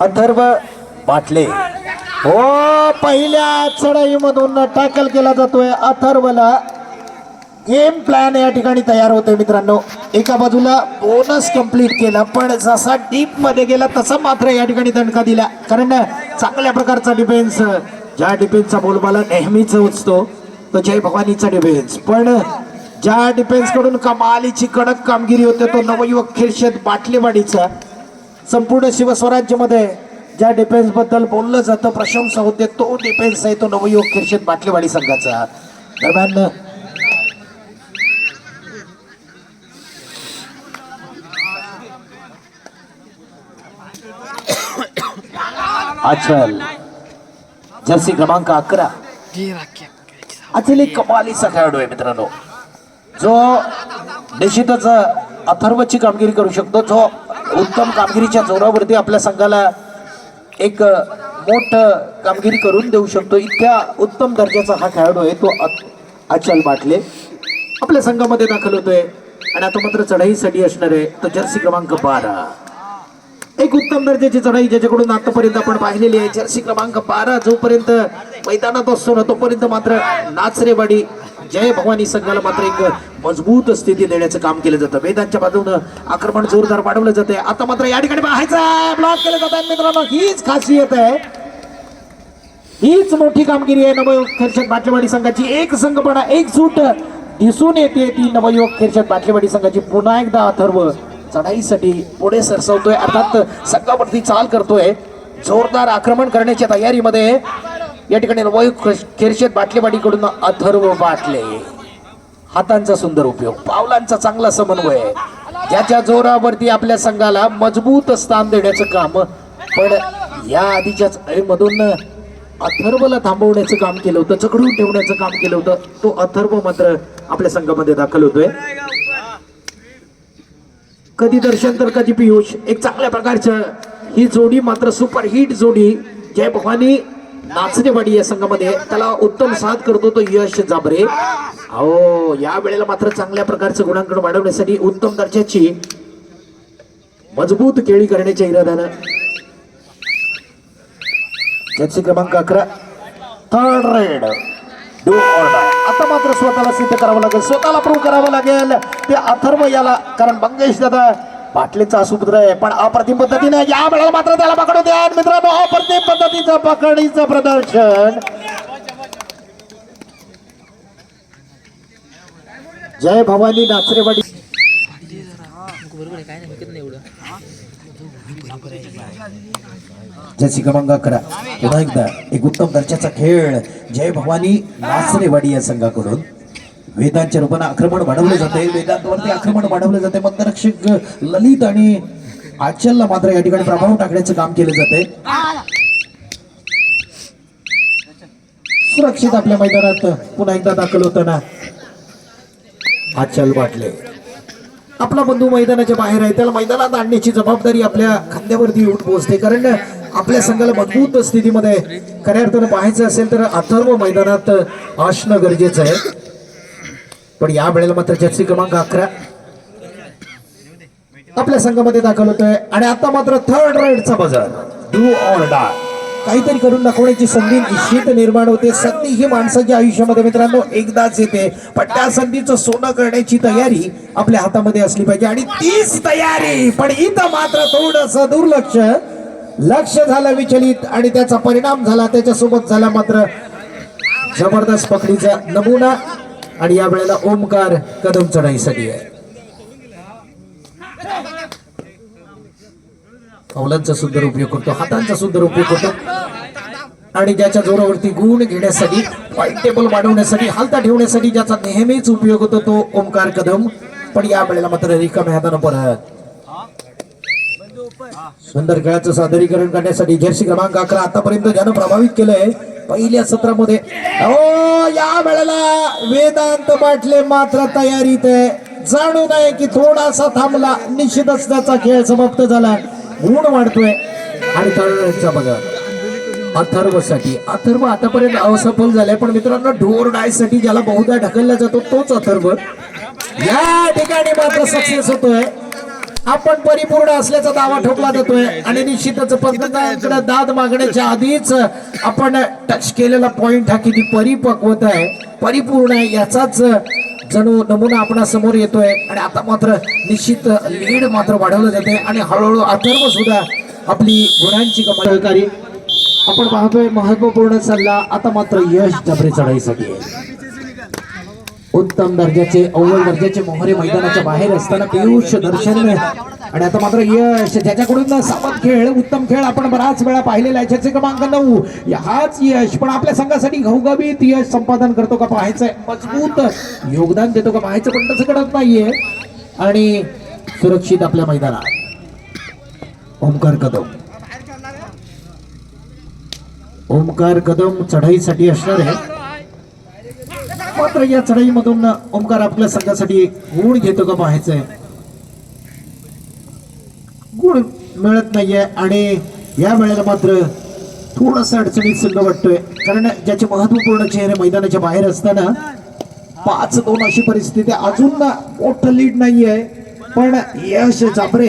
अथर्व बाटले. हो पहिल्या चढाईमधून टॅकल केला जातोय अथर्वला. गेम प्लॅन या ठिकाणी तयार होतोय मित्रांनो. एका बाजूला बोनस कंप्लीट केला पण जसा डीपमध्ये गेला तसा मात्र या ठिकाणी दणका दिला. कारण चांगल्या प्रकारचा डिफेन्स ज्या डिफेन्सचा बोलबाला नेहमीच उचतो तो जय भवानीचा डिफेन्स पण ज्या डिफेन्सकडून कमालीची कडक कामगिरी होते तो नवयुवक खिरशेद बाटलेवाडीचा. संपूर्ण शिवस्वराज्यमध्ये ज्या डिफेन्सबद्दल बोललं जातं प्रशंसा होते तो डिफेन्स आहे तो नवयुवक खिरशेद बाटलेवाडी संघाचा. दरम्यान अचल जर्सी क्रमांक अकरा. अचल एक कमालीचा खेळाडू आहे मित्रांनो. जो निश्चितच अथर्वची कामगिरी करू शकतो जो उत्तम कामगिरीच्या जोरावरती आपल्या संघाला एक मोठ कामगिरी करून देऊ शकतो. इतक्या उत्तम दर्जाचा हा खेळाडू आहे तो अ- अचल बाटले. आपल्या संघामध्ये दाखल होतोय. आणि आता मात्र चढाईसाठी असणार आहे. तो जर्सी क्रमांक बारा. एक उत्तम दर्जाची चढाई ज्याच्याकडून आतापर्यंत आपण पाहिलेली आहे. जर्सी क्रमांक बारा जोपर्यंत मैदानात असतो ना तोपर्यंत मात्र नाचरेवाडी जय भवानी संघाला मात्र एक मजबूत स्थिती देण्याचं काम केलं जातं. वेदांच्या बाजूनं आक्रमण जोरदार वाढवलं जाते आता मात्र या ठिकाणी पाहायचं ब्लॉक केलं जात आहे मित्रांनो हीच खासियत आहे. हीच मोठी कामगिरी आहे नवयुवक खिरशद बाटलेवाडी संघाची. एक संघपणा एकजूट दिसून येते ती नवयुवक खिरशद बाटलेवाडी संघाची. पुन्हा एकदा अथर्व चढाईसाठी पुढे सरसवतोय. अर्थात संघावरती चाल करतोय. जोरदार आक्रमण करण्याच्या तयारीमध्ये या ठिकाणी नवयुवक खेरशेत बाटलेबाडीकडून अथर्व बाटले. हातांचा सुंदर उपयोग पावलांचा चांगला समन्वय. ज्याच्या जोरावरती आपल्या संघाला मजबूत स्थान देण्याचं काम पण या आधीच्याच मधून अथर्वला थांबवण्याचं काम केलं होतं चकडून ठेवण्याचं काम केलं होतं. तो अथर्व मात्र आपल्या संघामध्ये दाखल होतोय. कधी दर्शन तर कधी पियुष. एक चांगल्या प्रकारचं ही जोडी मात्र सुपर हिट जोडी. जय भवानी. नाचणेवाडी या संघामध्ये त्याला उत्तम साथ करतो तो यश जाबरे अहो या वेळेला मात्र चांगल्या प्रकारचं गुणांकन वाढवण्यासाठी उत्तम दर्जाची मजबूत केळी करण्याच्या इराद्यानं जर्सी क्रमांक अकरा थर्ड रेड आता मात्र स्वतःला सिद्ध करावं लागेल. स्वतःला प्रूव्ह करावं लागेल. ते अथर्व याला कारण मंगेश दादा पाटलेचा सुपुत्र आहे पण अप्रतिम पद्धतीने या वेळेला मात्र त्याला पकडू द्या. मित्रांनो अप्रतिम पद्धतीचं पकडीचं प्रदर्शन. जय भवानी नाचरेवाडी. जसी क्रमांक अकरा पुन्हा एकदा एक उत्तम दर्जाचा खेळ. जय भवानी नाचरेवाडी या संघाकडून. वेदांच्या रूपाने आक्रमण वाढवलं जाते वेदांवरती आक्रमण वाढवलं जाते मतरक्षक ललित आणि आचलला मात्र या ठिकाणी प्रभाव टाकण्याचं काम केलं जाते सुरक्षित आपल्या मैदानात पुन्हा एकदा दाखल होताना आचल वाटले. आपला बंधू मैदानाच्या बाहेर आहे. त्याला मैदानात आणण्याची जबाबदारी आपल्या खांद्यावरती येऊन पोहोचते. कारण आपल्या संघाला मजबूत स्थितीमध्ये खऱ्या अर्थानं पाहायचं असेल तर अथर्व मैदानात असणं गरजेचं आहे. पण या वेळेला मात्र जर्सी क्रमांक अकरा. आपल्या संघामध्ये दाखल होतोय. आणि आता मात्र थर्ड राईडचा बाजार. डू ऑर डा काहीतरी करून दाखवण्याची संधी निश्चित निर्माण होते. संधी ही माणसाच्या आयुष्यामध्ये मित्रांनो एकदाच येते. पण त्या संधीचं सोनं करण्याची तयारी आपल्या हातामध्ये असली पाहिजे. आणि तीच तयारी पण इथं मात्र थोडस दुर्लक्ष. लक्ष झालं विचलित आणि त्याचा परिणाम झाला. त्याच्यासोबत झाला मात्र जबरदस्त पकडीचा नमुना. आणि या वेळेला ओमकार कदम चढाईसाठी आहे. पावलांचा सुंदर उपयोग करतो हातांचा सुंदर उपयोग करतो. आणि ज्याच्या जोरावरती गुण घेण्यासाठी पॉईंट टेबल वाढवण्यासाठी हालता ठेवण्यासाठी ज्याचा नेहमीच उपयोग होतो तो ओमकार कदम. पण या वेळेला मात्र रिकाम्या हातानं परत. सुंदर खेळाचं सादरीकरण करण्यासाठी जर्सी क्रमांक अकरा आतापर्यंत ज्यानं प्रभावित केलंय पहिल्या सत्रामध्ये. ओ या वेळेला वेदांत बाटले मात्र तयारीत आहे. जाणू नये की थोडासा थांबला निश्चितच त्याचा खेळ समाप्त झाला. गुण वाढतोय. आणि तळचा बघा. अथर्वसाठी. अथर्व आतापर्यंत असफल झालाय पण मित्रांनो ढोर डायसाठी ज्याला बहुधा ढकलला जातो तोच अथर्व. या ठिकाणी मात्र सक्सेस होतोय. आपण परिपूर्ण असल्याचा दावा ठोकला जातोय. आणि निश्चितच पंतप्रधानांकडे दाद मागण्याच्या आधीच आपण टच केलेला पॉइंट हा किती परिपक्वता आहे. परिपूर्ण आहे याचाच जणू नमुना आपणा समोर येतोय. आणि आता मात्र निश्चित लीड मात्र वाढवलं जाते आणि हळूहळू अथर्व सुद्धा आपली गुणांची सहकारी. आपण पाहतोय महत्त्वपूर्ण सल्ला. आता मात्र यश जबरे चढाईसाठी आहे. उत्तम दर्जाचे अव्वल दर्जाचे मोहरे मैदानाच्या बाहेर असताना पियुष दर्शन. आणि आता मात्र यश ज्याच्याकडून सावध खेळ उत्तम खेळ आपण बराच वेळा पाहिलेला आहे. ज्याचे क्रमांक नऊ. हाच यश पण आपल्या संघासाठी घवघवीत यश संपादन करतो का पाहायचंय. मजबूत योगदान देतो का पाहायचं पण तसं घडत नाहीये. आणि सुरक्षित आपल्या मैदानात. ओमकार कदम. ओमकार कदम चढाईसाठी असणार आहे. मात्र या चढाईमधून ओमकार आपल्या संघासाठी गुण घेतो का पाहायचंय गुण मिळत नाहीये आणि या वेळेला मात्र थोडस अडचणीत संघ वाटतोय. कारण ज्याचे महत्त्वपूर्ण चेहरे मैदानाच्या बाहेर असताना पाच दोन अशी परिस्थिती अजून मोठं लीड नाहीये. पण यश जाबरे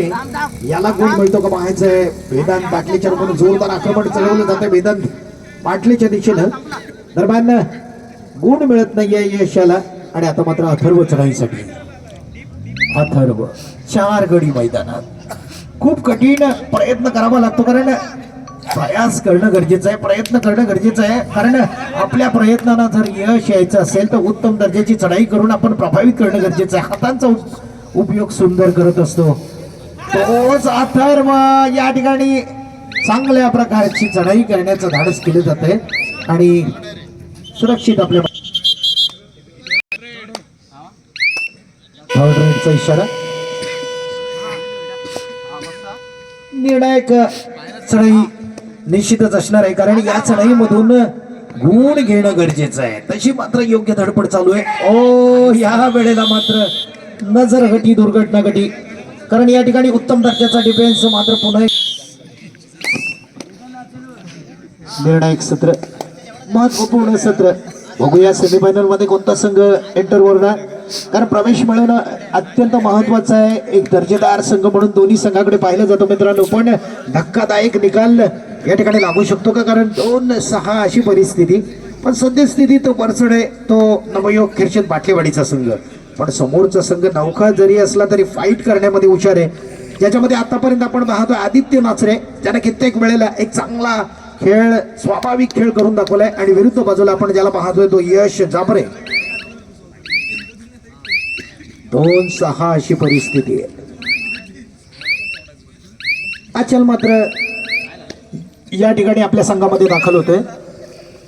याला गुण मिळतो का पाहायचंय वेदांत बाटलीच्या रूपाने जोरदार आक्रमण चढवलं जाते वेदांत बाटलीच्या दिशेनं. दरम्यान गुण मिळत नाहीये यशाला. आणि आता मात्र अथर्व चढाईसाठी. अथर्व चार गडी मैदानात. खूप कठीण प्रयत्न करावा लागतो कारण प्रयास करणं गरजेचं आहे. प्रयत्न करणं गरजेचं आहे. कारण आपल्या प्रयत्नांना जर यश यायचं असेल तर उत्तम दर्जाची चढाई करून आपण प्रभावित करणं गरजेचं आहे. हातांचा उपयोग सुंदर करत असतो. तोच अथर्व या ठिकाणी चांगल्या प्रकारची चढाई करण्याचं धाडस केलं जातंय. आणि सुरक्षित आपल्या चा इशारा. निर्णायक चढाई निश्चितच असणार आहे कारण या चढाईमधून गुण घेणं गरजेचं आहे. तशी मात्र योग्य धडपड चालू आहे. ओ या वेळेला मात्र नजर घटी दुर्घटना घटी कारण या ठिकाणी उत्तम दर्जाचा डिफेन्स मात्र पुन्हा एक निर्णायक सत्र. महत्त्वपूर्ण सत्र. बघूया सेमीफायनलमध्ये कोणता संघ एंटर होणार कारण प्रवेश मिळवणं अत्यंत महत्वाचं आहे. एक दर्जेदार संघ म्हणून दोन्ही संघाकडे पाहिलं जातं मित्रांनो. पण धक्कादायक निकाल या ठिकाणी लागू शकतो का? कारण दोन सहा अशी परिस्थिती. पण सद्यस्थितीत आहे तो नवयोग खिरशेत बाटलेवाडीचा संघ. पण समोरचा संघ नौका जरी असला तरी फाईट करण्यामध्ये हुशार आहे. ज्याच्यामध्ये आतापर्यंत आपण पाहतो आदित्य नाचरे ज्याने कित्येक वेळेला एक चांगला खेळ स्वाभाविक खेळ करून दाखवलाय. आणि विरुद्ध बाजूला आपण ज्याला पाहतोय तो यश जाबरे दोन सहा अशी परिस्थिती आहे. अचल मात्र या ठिकाणी आपल्या संघामध्ये दाखल होते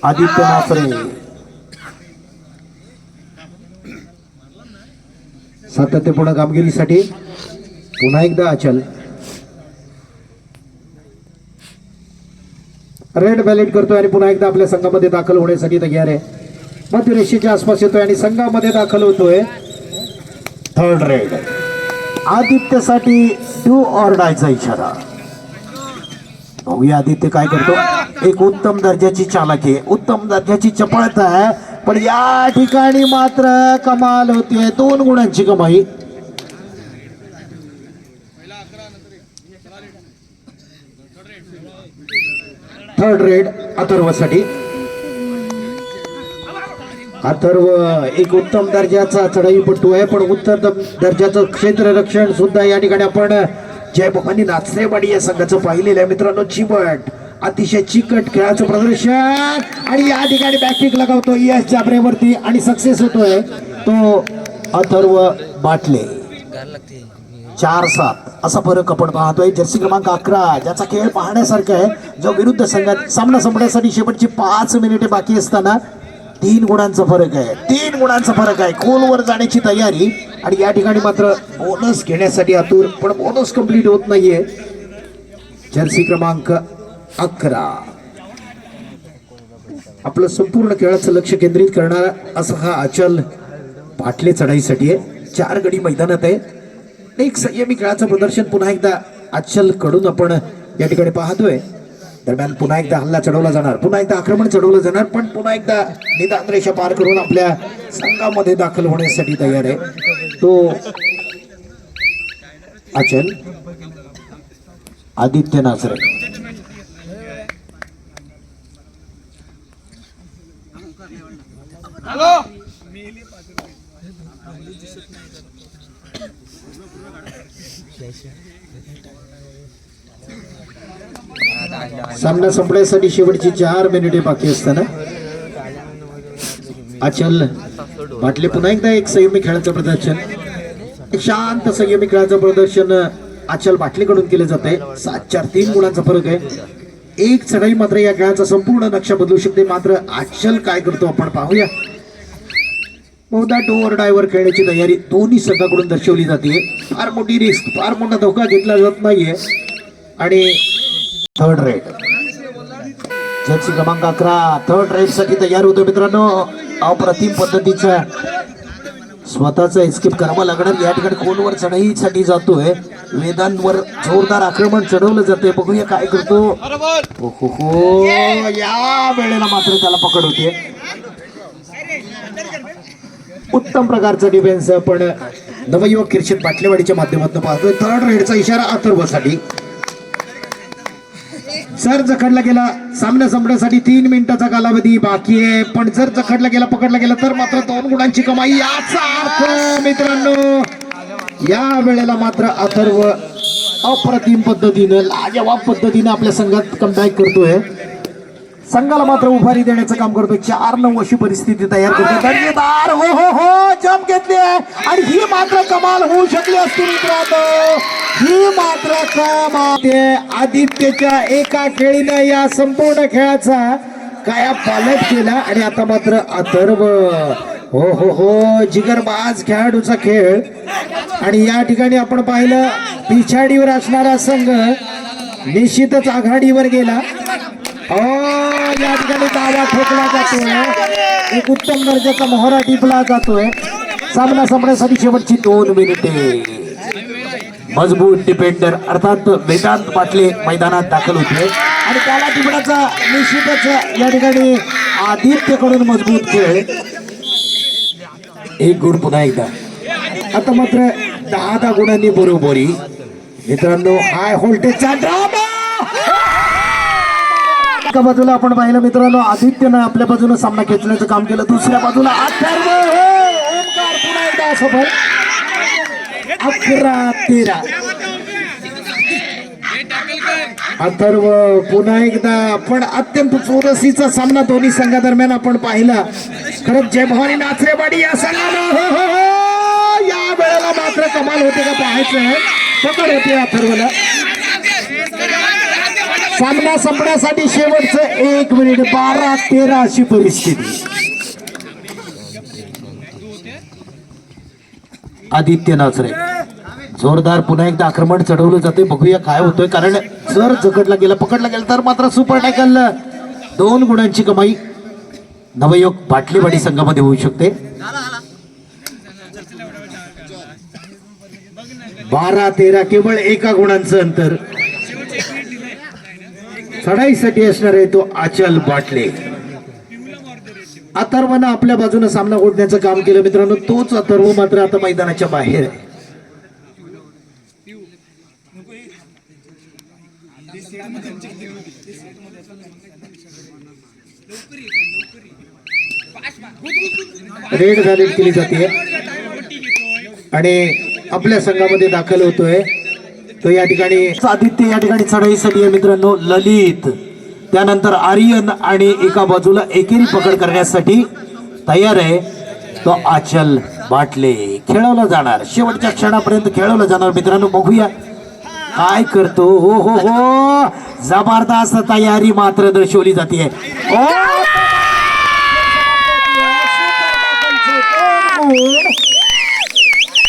आदित्य नाफरे. सातत्यपूर्ण कामगिरीसाठी पुन्हा एकदा अचल रेड बॅलेट करतोय आणि पुन्हा एकदा आपल्या संघामध्ये दाखल होण्यासाठी तयार आहे. मध्य रेषेच्या आसपास येतोय आणि संघामध्ये दाखल होतोय. थर्ड रेड आदित्यसाठी टू ऑर डायचा इशारा. बघूया आदित्य काय करतो. एक उत्तम दर्जाची चालक आहे. उत्तम दर्जाची चपळता आहे. पण या ठिकाणी मात्र कमाल होतीये. दोन गुणांची कमाई. Third red अथर्वसाठी. अथर्व एक उत्तम दर्जाचा चढाईपटू आहे पण उत्तम दर्जाचं क्षेत्ररक्षण सुद्धा या ठिकाणी आपण जय भवानी नाचरेवाडी या संघाचं पाहिलेलं आहे. मित्रांनो चिबट अतिशय चिकट खेळाचं प्रदर्शन. आणि या ठिकाणी बॅकिंग लगावतो यश जाबरेवरती आणि सक्सेस होतोय. तो अथर्व बाटले. चार सात असा फरक आपण पाहतोय. जर्सी क्रमांक अकरा ज्याचा खेळ पाहण्यासारखा आहे जो विरुद्ध संघात सामना संपण्यासाठी शेवटची पाच मिनिटे बाकी असताना तीन गुणांचा फरक आहे. तीन गुणांचा फरक आहे. खोलवर जाण्याची तयारी. आणि या ठिकाणी मात्र बोनस घेण्यासाठी आतुर पण बोनस कंप्लीट होत नाहीये. जर्सी क्रमांक अकरा. आपलं संपूर्ण खेळाचं लक्ष केंद्रित करणारा असा हा अचल पाटले चढाईसाठी आहे. चार गडी मैदानात आहे. एक संयमी खेळाचं प्रदर्शन पुन्हा एकदा अचलकडून आपण या ठिकाणी पाहतोय. दरम्यान पुन्हा एकदा हल्ला चढवला जाणार पुन्हा एकदा आक्रमण चढवलं जाणार पण पुन्हा एकदा निदान रेषा पार करून आपल्या संघामध्ये दाखल होण्यासाठी तयार आहे. तो अचल आदित्य नाचरे सामना संपण्यासाठी शेवटची चार मिनिटे बाकी असताना अचल वाटले पुन्हा एकदा एक संयमी खेळाचं प्रदर्शन. एक शांत संयमी खेळाचं प्रदर्शन अचल बाटलीकडून केलं जात आहे सात चार तीन गुणांचा फरक आहे. एक चढाई मात्र या खेळाचा संपूर्ण नक्षा बदलू शकते. मात्र अचल काय करतो आपण पाहूया. बहुधा डोअर डायव्हर खेळण्याची तयारी दोन्ही संघाकडून दर्शवली जाते फार मोठी रिस्क फार मोठा धोका घेतला जात नाहीये. आणि थर्ड रेड जर्सी क्रमांक अकरा थर्ड रेडसाठी तयार होतो मित्रांनो. अप्रतिम पद्धतीचा स्वतःचा एस्केप करावा लागणार. या ठिकाणी खोलवर चढाईसाठी जातोय. वेदांवर जोरदार आक्रमण चढवलं जाते बघूया काय करतो. हो हो हो या वेळेला मात्र त्याला पकड होते उत्तम प्रकारचा डिफेन्स पण नवयुवक किर्षित बाटलेवाडीच्या माध्यमातून पाहतोय. थर्ड रेडचा इशारा अथर्वसाठी. सर जखडला गेला सामना संपण्यासाठी तीन मिनिटाचा कालावधी बाकी आहे. पण जर जखडला गेला पकडला गेला तर मात्र दोन गुणांची कमाई याचा अर्थ मित्रांनो या वेळेला मात्र अथर्व अप्रतिम पद्धतीनं लाजवाब पद्धतीनं आपल्या संघात कमबॅक करतोय. संघाला मात्र उभारी देण्याचं काम करतो चार नऊ अशी परिस्थिती तयार करतो दर्जेदार हो हो हो जम घेतली आहे. आणि ही मात्र कमाल होऊ शकली असती मित्रांनो. ही मात्र कमाल आदित्यच्या एका खेळीने या संपूर्ण खेळाचा काया पालट केला आणि आता मात्र अथर्व. हो हो हो जिगरबाज खेळाडूचा खेळ. आणि या ठिकाणी आपण पाहिलं पिछाडीवर असणारा संघ निश्चितच आघाडीवर गेला. हो या ठिकाणी दावा ठोकला जातोय. एक उत्तम दर्जाचा मोहरा टिपला जातोय. सामना संपण्यासाठी शेवटची दोन मिनिटे. मजबूत डिपेंडर अर्थात वेदांत पाटले मैदानात दाखल होते. आणि त्याला टिपण्याचा निश्चितच या ठिकाणी आदित्यकडून मजबूत खेळ. एक गुण पुन्हा एकदा. आता मात्र दहा दहा गुणांनी बरोबरी. मित्रांनो हाय होल्टेजचा ड्रॉप एका बाजूला आपण पाहिलं मित्रांनो आदित्यनं आपल्या बाजूने सामना खेचण्याचं काम केलं. दुसऱ्या बाजूला अथर्व हो, अकरा तेरा. अथर्व पुन्हा एकदा पण अत्यंत चोरसीचा सामना दोन्ही संघादरम्यान आपण पाहिला. खरंच जय भवानी नाचरेवाडी या संघाला हो, हो, हो, या वेळेला मात्र कमाल होते का पाहायचं पकड होते अथर्वला. सामना संपण्यासाठी शेवटचं एक मिनिट बारा तेरा अशी परिस्थिती. आदित्य नाचरे. जोरदार पुन्हा एकदा आक्रमण चढवलं जाते बघूया काय होतोय. कारण जर जगडला गेला पकडला गेला तर मात्र सुपर टॅकल. दोन गुणांची कमाई नवयोग बाटलीवाडी संघामध्ये होऊ शकते. बारा तेरा केवळ एका गुणांचं अंतर. चढाईसाठी असणार आहे तो अचल बाटले. अथर्वनं आपल्या बाजूने सामना ओढण्याचं काम केलं. मित्रांनो तोच अथर्व मात्र आता मैदानाच्या बाहेर आहे. रेड व्हॅलिड केली जाते. आणि आपल्या संघामध्ये दाखल होतोय. तो या ठिकाणी आदित्य या ठिकाणी चढाईसाठी आहे मित्रांनो ललित. त्यानंतर आर्यन आणि एका बाजूला एकेरी पकड करण्यासाठी तयार आहे. तो आचल बाटले खेळवलं जाणार. शेवटच्या क्षणापर्यंत खेळवलं जाणार. मित्रांनो बघूया. काय करतो? हो हो हो. जबरदस्त तयारी मात्र दर्शवली जाते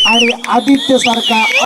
आणि आदित्य सारखा